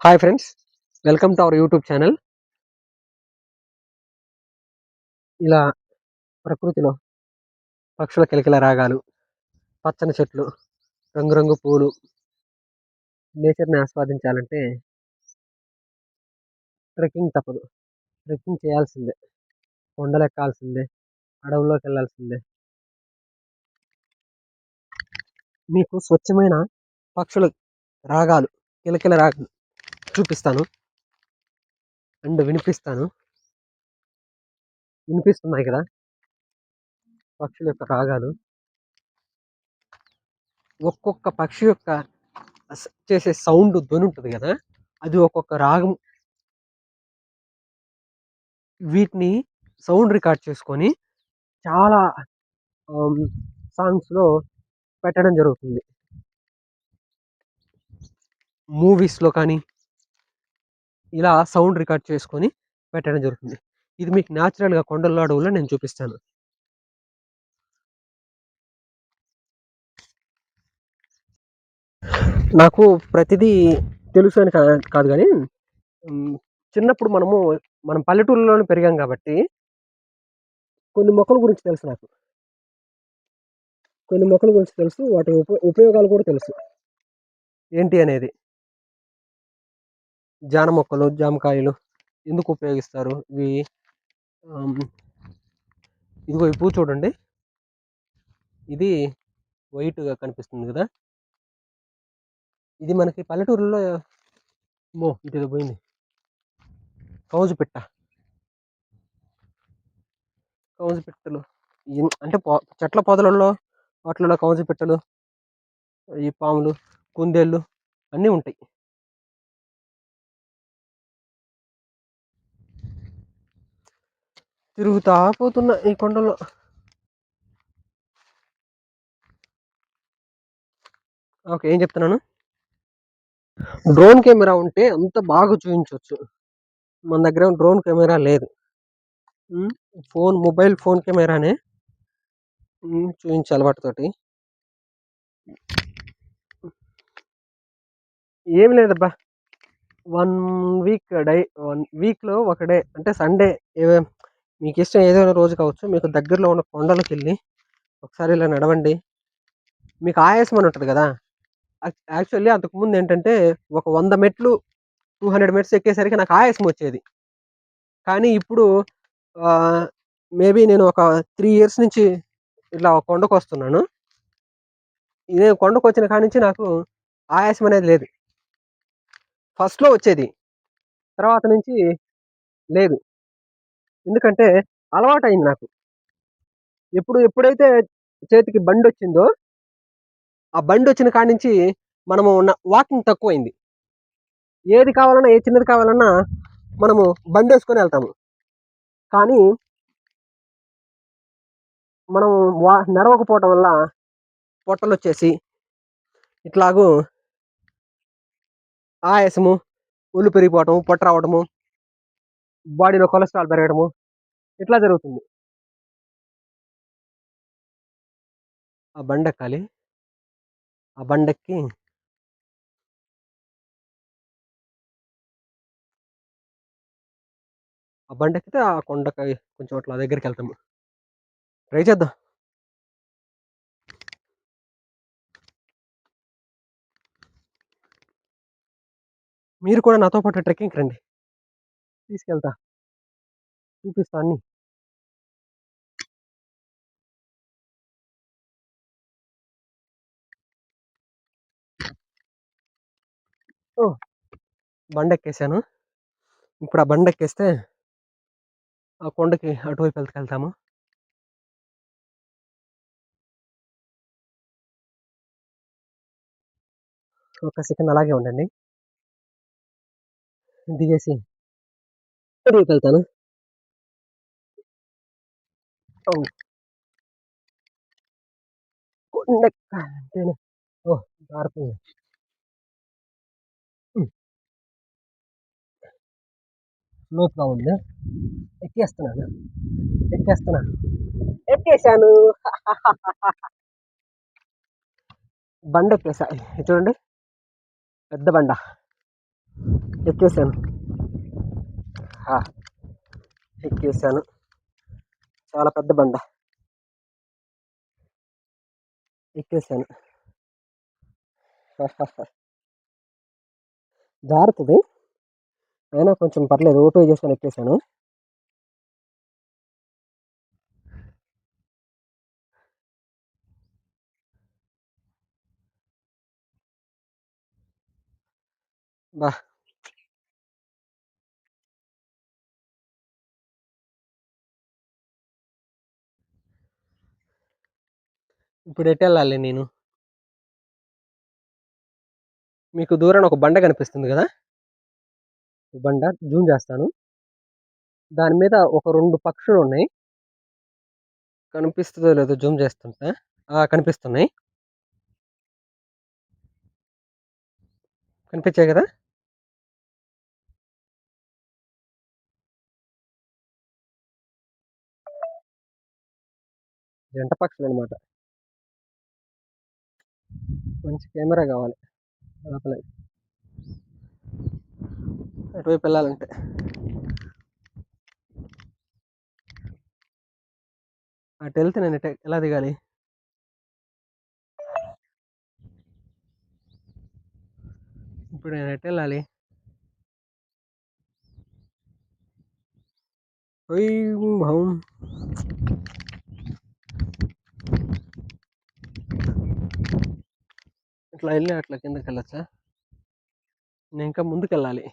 Hi friends welcome to our YouTube channel ఇలా ప్రకృతిలో పక్షుల కిలకిల రాగాలు పచ్చని చెట్లు రంగురంగు పూలు నేచర్ని ఆస్వాదించాలంటే ట్రెక్కింగ్ తప్పదు. ట్రెక్కింగ్ చేయాల్సిందే. కొండలు ఎక్కాల్సిందే. అడవుల్లోకి వెళ్ళాల్సిందే. మీకు స్వచ్ఛమైన పక్షుల రాగాలు కిలకిల రాగాలు చూపిస్తాను. అండ్ వినిపిస్తాను. వినిపిస్తున్నాయి కదా? పక్షుల యొక్క రాగాలు. ఒక్కొక్క పక్షి యొక్క చేసే సౌండ్ ధ్వని ఉంటుంది కదా? అది ఒక్కొక్క రాగం వీటిని సౌండ్ రికార్డ్ చేసుకొని చాలా సాంగ్స్లో పెట్టడం జరుగుతుంది. మూవీస్లో కానీ ఇలా సౌండ్ రికార్డ్ చేసుకొని పెట్టడం జరుగుతుంది. ఇది మీకు న్యాచురల్గా కొండల్లో అడవుల్లో నేను చూపిస్తాను. నాకు ప్రతిదీ తెలుసు అని కా- కాదు కానీ చిన్నప్పుడు మనము మనం పల్లెటూరులోనే పెరిగాం కాబట్టి కొన్ని మొక్కల గురించి తెలుసు నాకు. కొన్ని మొక్కల గురించి తెలుసు వాటి ఉప ఉపయోగాలు కూడా తెలుసు. ఏంటి అనేది? జాన మొక్కలు జామకాయలు ఎందుకు ఉపయోగిస్తారు? ఇవి ఇదిగో ఈ పువ్వు చూడండి. ఇది వైట్గా కనిపిస్తుంది కదా? ఇది మనకి పల్లెటూరులో మో ఇటు పోయింది. కౌజు పిట్ట. కౌజు పిట్టలు. అంటే పో- చెట్ల పొదలలో వాటిలో కౌజు పిట్టలు ఈ పాములు కుందేళ్ళు అన్నీ ఉంటాయి. తిరుగుతా పోతున్నా ఈ కొండలో. ఓకే ఏం చెప్తున్నాను? డ్రోన్ కెమెరా ఉంటే అంత బాగా చూపించవచ్చు మన దగ్గర డ్రోన్ కెమెరా లేదు. ఫోన్ మొబైల్ ఫోన్ కెమెరానే చూపించే అలవాటుతోటి ఏం లేదబ్బా. వన్ వీక్ డై వన్ వీక్లో ఒక డే అంటే సండే మీకు ఇష్టం ఏదైనా రోజు కావచ్చు మీకు దగ్గరలో ఉన్న కొండలకు వెళ్ళి ఒకసారి ఇలా నడవండి. మీకు ఆయాసం అని ఉంటుంది కదా? యాక్చువల్లీ అంతకుముందు ఏంటంటే ఒక వంద మెట్లు టూ హండ్రెడ్ మెట్స్ ఎక్కేసరికి నాకు ఆయాసం వచ్చేది. కానీ ఇప్పుడు మేబీ నేను ఒక త్రీ ఇయర్స్ నుంచి ఇట్లా కొండకు వస్తున్నాను నేను కొండకు వచ్చిన కాడి నుంచి నాకు ఆయాసం అనేది లేదు. ఫస్ట్లో వచ్చేది. తర్వాత నుంచి లేదు. ఎందుకంటే అలవాటు అయింది నాకు. ఎప్పుడు ఎప్పుడైతే చేతికి బండి వచ్చిందో ఆ బండి వచ్చిన కాడి నుంచి మనము వాకింగ్ తక్కువైంది. ఏది కావాలన్నా ఏ చిన్నది కావాలన్నా మనము బండి వేసుకొని వెళ్తాము. కానీ మనం వా నడవకపోవటం వల్ల పొట్టలు వచ్చేసి ఇట్లాగూ ఆయాసము ఒళ్ళు పెరిగిపోవటము పొట్ట రావటము బాడీలో కొలెస్ట్రాల్ పెరగడము ఇట్లా జరుగుతుంది? ఆ బండి ఎక్కాలి ఆ బండెక్కి ఆ బండి ఎక్కితే ఆ కొండకి కొంచెం అట్లా దగ్గరికి వెళ్తాము ట్రై చేద్దాం. మీరు కూడా నాతో పాటు ట్రెక్కింగ్కి రండి. తీసుకెళ్తా. చూపిస్తా అన్నీ. ఓ! బండ ఎక్కేసాను ఇప్పుడు ఆ బండ ఎక్కేస్తే ఆ కొండకి అటువైపు వెళ్తాము ఒక సెకండ్ అలాగే ఉండండి. దిగేసి అటువైపు వెళ్తాను కొండ అంటేనే ఓ! జారుతుంది లోతుగా ఉంది. ఎక్కేస్తున్నాను. ఎక్కేస్తున్నాను. ఎక్కేసాను బండ ఎక్కేసా. చూడండి. పెద్ద బండ. ఎక్కేసాను. ఎక్కేసాను. చాలా పెద్ద బండ. ఎక్కేసాను. జారుతుంది అయినా కొంచెం పర్లేదు ఓపెన్ చేసుకొని ఎక్కేసాను. బా. ఇప్పుడు ఎటు వెళ్ళాలి నేను? మీకు దూరాన ఒక బండ కనిపిస్తుంది కదా? బండ జూమ్ చేస్తాను. దాని మీద ఒక రెండు పక్షులు ఉన్నాయి. కనిపిస్తుందో లేదో జూమ్ చేస్తుంటా కనిపిస్తున్నాయి. కనిపించాయి కదా? జంట పక్షులు అనమాట మంచి కెమెరా కావాలి. లోపల అటువైపు వెళ్ళాలంటే. అటు వెళ్తే నేను ఎలా దిగాలి? ఇప్పుడు నేను ఎటు వెళ్ళాలి? ఓం భౌం ఇట్లా వెళ్ళి అట్లా కిందకి వెళ్ళచ్చా? నేను ఇంకా ముందుకు వెళ్ళాలి